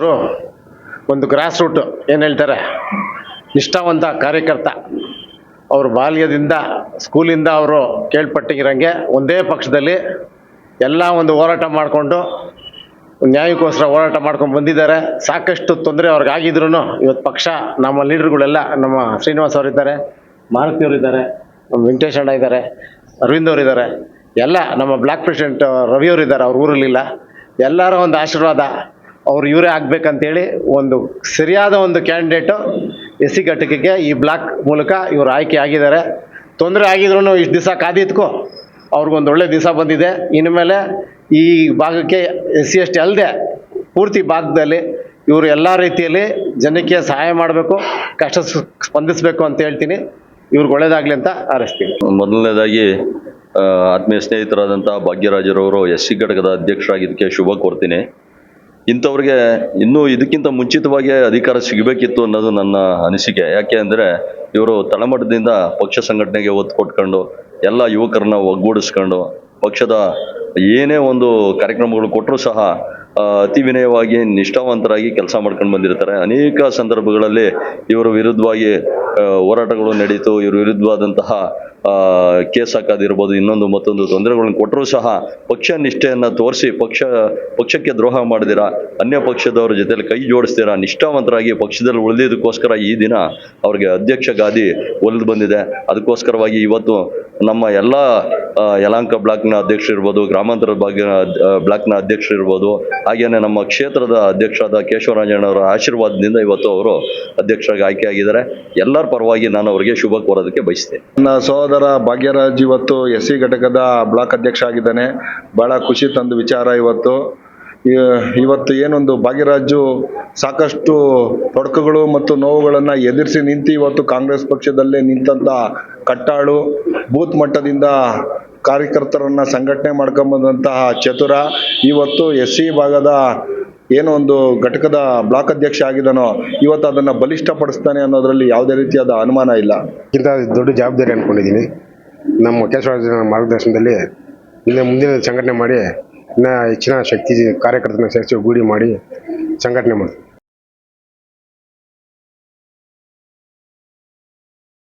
ಅವರು ಒಂದು grass root ಏನು ಹೇಳ್ತಾರೆ? ನಿಷ್ಠಾವಂತ ಕಾರ್ಯಕರ್ತ. ಅವರು ಬಾಲ್ಯದಿಂದ ಸ್ಕೂಲಿಂದ ಅವರು ಕೇಳ್ಪಟ್ಟಿರಂಗೆ ಒಂದೇ ಪಕ್ಷದಲ್ಲಿ ಎಲ್ಲ ಒಂದು ಹೋರಾಟ ಮಾಡಿಕೊಂಡು, ನ್ಯಾಯಕ್ಕೋಸ್ಕರ ಹೋರಾಟ ಮಾಡ್ಕೊಂಡು ಬಂದಿದ್ದಾರೆ. ಸಾಕಷ್ಟು ತೊಂದರೆ ಅವ್ರಿಗೆ ಆಗಿದ್ರು ಇವತ್ತು ಪಕ್ಷ, ನಮ್ಮ ಲೀಡರ್ಗಳೆಲ್ಲ, ನಮ್ಮ ಶ್ರೀನಿವಾಸ್ ಅವರಿದ್ದಾರೆ, ಮಾರುತಿ ಅವರಿದ್ದಾರೆ, ನಮ್ಮ ವೆಂಕಟೇಶ್ ಅಣ್ಣ ಇದ್ದಾರೆ, ಅರವಿಂದ್ ಅವರಿದ್ದಾರೆ, ಎಲ್ಲ ನಮ್ಮ ಬ್ಲಾಕ್ ಪ್ರೆಸಿಡೆಂಟ್ ರವಿ ಅವರಿದ್ದಾರೆ, ಅವ್ರ ಊರಲ್ಲಿಲ್ಲ. ಎಲ್ಲರ ಒಂದು ಆಶೀರ್ವಾದ. ಅವ್ರು ಇವರೇ ಆಗ್ಬೇಕಂತೇಳಿ ಒಂದು ಸರಿಯಾದ ಒಂದು ಕ್ಯಾಂಡಿಡೇಟು ಎಸ್ ಸಿ ಘಟಕಕ್ಕೆ ಈ ಬ್ಲಾಕ್ ಮೂಲಕ ಇವರು ಆಯ್ಕೆ ಆಗಿದ್ದಾರೆ. ತೊಂದರೆ ಆಗಿದ್ರು ಇಷ್ಟು ದಿವಸ ಕಾದಿತ್ಕೋ ಅವ್ರಿಗೊಂದು ಒಳ್ಳೆ ದಿವಸ ಬಂದಿದೆ. ಇನ್ನು ಮೇಲೆ ಈ ಭಾಗಕ್ಕೆ ಎಸ್ ಸಿ ಎಸ್ ಟಿ ಅಲ್ಲದೆ ಪೂರ್ತಿ ಭಾಗದಲ್ಲಿ ಇವರು ಎಲ್ಲ ರೀತಿಯಲ್ಲಿ ಜನಕ್ಕೆ ಸಹಾಯ ಮಾಡಬೇಕು, ಕಷ್ಟ ಸ್ಪಂದಿಸಬೇಕು ಅಂತ ಹೇಳ್ತೀನಿ. ಇವ್ರಿಗೆ ಒಳ್ಳೇದಾಗಲಿ ಅಂತ ಆರಿಸ್ತೀನಿ. ಮೊದಲನೇದಾಗಿ ಆತ್ಮೀಯ ಸ್ನೇಹಿತರಾದಂಥ ಭಾಗ್ಯರಾಜರವರು ಎಸ್ ಸಿ ಘಟಕದ ಅಧ್ಯಕ್ಷರಾಗಿದ್ದಕ್ಕೆ ಶುಭ ಕೋರ್ತೀನಿ. ಇಂಥವ್ರಿಗೆ ಇನ್ನೂ ಇದಕ್ಕಿಂತ ಮುಂಚಿತವಾಗಿ ಅಧಿಕಾರ ಸಿಗಬೇಕಿತ್ತು ಅನ್ನೋದು ನನ್ನ ಅನಿಸಿಕೆ. ಯಾಕೆ ಅಂದರೆ ಇವರು ತಳಮಟ್ಟದಿಂದ ಪಕ್ಷ ಸಂಘಟನೆಗೆ ಒತ್ತು ಕೊಟ್ಕೊಂಡು ಎಲ್ಲ ಯುವಕರನ್ನ ಒಗ್ಗೂಡಿಸ್ಕೊಂಡು ಪಕ್ಷದ ಏನೇ ಒಂದು ಕಾರ್ಯಕ್ರಮಗಳು ಕೊಟ್ಟರೂ ಸಹ ಅತಿ ವಿನಯವಾಗಿ ನಿಷ್ಠಾವಂತರಾಗಿ ಕೆಲಸ ಮಾಡ್ಕೊಂಡು ಬಂದಿರ್ತಾರೆ. ಅನೇಕ ಸಂದರ್ಭಗಳಲ್ಲಿ ಇವರ ವಿರುದ್ಧವಾಗಿ ಹೋರಾಟಗಳು ನಡೀತು. ಇವ್ರ ವಿರುದ್ಧವಾದಂತಹ ಕೇಸ್ ಹಾಕೋದಿರ್ಬೋದು, ಇನ್ನೊಂದು ಮತ್ತೊಂದು ತೊಂದರೆಗಳನ್ನು ಕೊಟ್ಟರೂ ಸಹ ಪಕ್ಷ ನಿಷ್ಠೆಯನ್ನು ತೋರಿಸಿ, ಪಕ್ಷ, ಪಕ್ಷಕ್ಕೆ ದ್ರೋಹ ಮಾಡಿದಿರಾ, ಅನ್ಯ ಪಕ್ಷದವರ ಜೊತೆಲಿ ಕೈ ಜೋಡಿಸ್ತೀರಾ, ನಿಷ್ಠಾವಂತರಾಗಿ ಪಕ್ಷದಲ್ಲಿ ಉಳಿದಿದ್ದಕ್ಕೋಸ್ಕರ ಈ ದಿನ ಅವ್ರಿಗೆ ಅಧ್ಯಕ್ಷ ಗಾದಿ ಒಲಿದು ಬಂದಿದೆ. ಅದಕ್ಕೋಸ್ಕರವಾಗಿ ಇವತ್ತು ನಮ್ಮ ಎಲ್ಲ ಯಲಾಂಕ ಬ್ಲಾಕ್ನ ಅಧ್ಯಕ್ಷರಿರ್ಬೋದು ಗ್ರಾಮಾಂತರ ಭಾಗ್ಯ ಬ್ಲಾಕ್ನ ಅಧ್ಯಕ್ಷರಿರ್ಬೋದು ಹಾಗೇನೆ ನಮ್ಮ ಕ್ಷೇತ್ರದ ಅಧ್ಯಕ್ಷರಾದ ಕೇಶವರಾಜಣ್ಣವರ ಆಶೀರ್ವಾದದಿಂದ ಇವತ್ತು ಅವರು ಅಧ್ಯಕ್ಷರಾಗಿ ಆಯ್ಕೆಯಾಗಿದ್ದಾರೆ. ಎಲ್ಲರ ಪರವಾಗಿ ನಾನು ಅವರಿಗೆ ಶುಭ ಕೋರೋದಕ್ಕೆ ಬಯಸ್ತೇನೆ. ನನ್ನ ಸಹೋದರ ಭಾಗ್ಯರಾಜ್ ಇವತ್ತು ಎಸ್ ಸಿ ಘಟಕದ ಬ್ಲಾಕ್ ಅಧ್ಯಕ್ಷ ಆಗಿದ್ದಾನೆ. ಭಾಳ ಖುಷಿ ತಂದ ವಿಚಾರ ಇವತ್ತು. ಇವತ್ತು ಏನೊಂದು ಭಾಗ್ಯರಾಜು ಸಾಕಷ್ಟು ತೊಡಕುಗಳು ಮತ್ತು ನೋವುಗಳನ್ನು ಎದುರಿಸಿ ನಿಂತು ಇವತ್ತು ಕಾಂಗ್ರೆಸ್ ಪಕ್ಷದಲ್ಲೇ ನಿಂತಂಥ ಕಟ್ಟಾಳು. ಬೂತ್ ಮಟ್ಟದಿಂದ ಕಾರ್ಯಕರ್ತರನ್ನು ಸಂಘಟನೆ ಮಾಡ್ಕೊಂಬಂದಂತಹ ಚತುರ. ಇವತ್ತು ಎಸ್ ಸಿ ಭಾಗದ ಏನೋ ಒಂದು ಘಟಕದ ಬ್ಲಾಕ್ ಅಧ್ಯಕ್ಷ ಆಗಿದ್ದಾನೋ, ಇವತ್ತು ಅದನ್ನು ಬಲಿಷ್ಠಪಡಿಸ್ತಾನೆ ಅನ್ನೋದರಲ್ಲಿ ಯಾವುದೇ ರೀತಿಯಾದ ಅನುಮಾನ ಇಲ್ಲ. ಇಂಥ ದೊಡ್ಡ ಜವಾಬ್ದಾರಿ ಅಂದ್ಕೊಂಡಿದ್ದೀನಿ ನಮ್ಮ ಕೇಶವರಾಜನ ಮಾರ್ಗದರ್ಶನದಲ್ಲಿ ಇನ್ನು ಮುಂದಿನ ಸಂಘಟನೆ ಮಾಡಿ ಇನ್ನು ಹೆಚ್ಚಿನ ಶಕ್ತಿ ಕಾರ್ಯಕರ್ತರನ್ನ ಸೇರಿಸಿ ಗೂಡಿ ಮಾಡಿ ಸಂಘಟನೆ ಮಾಡ್ತೀವಿ.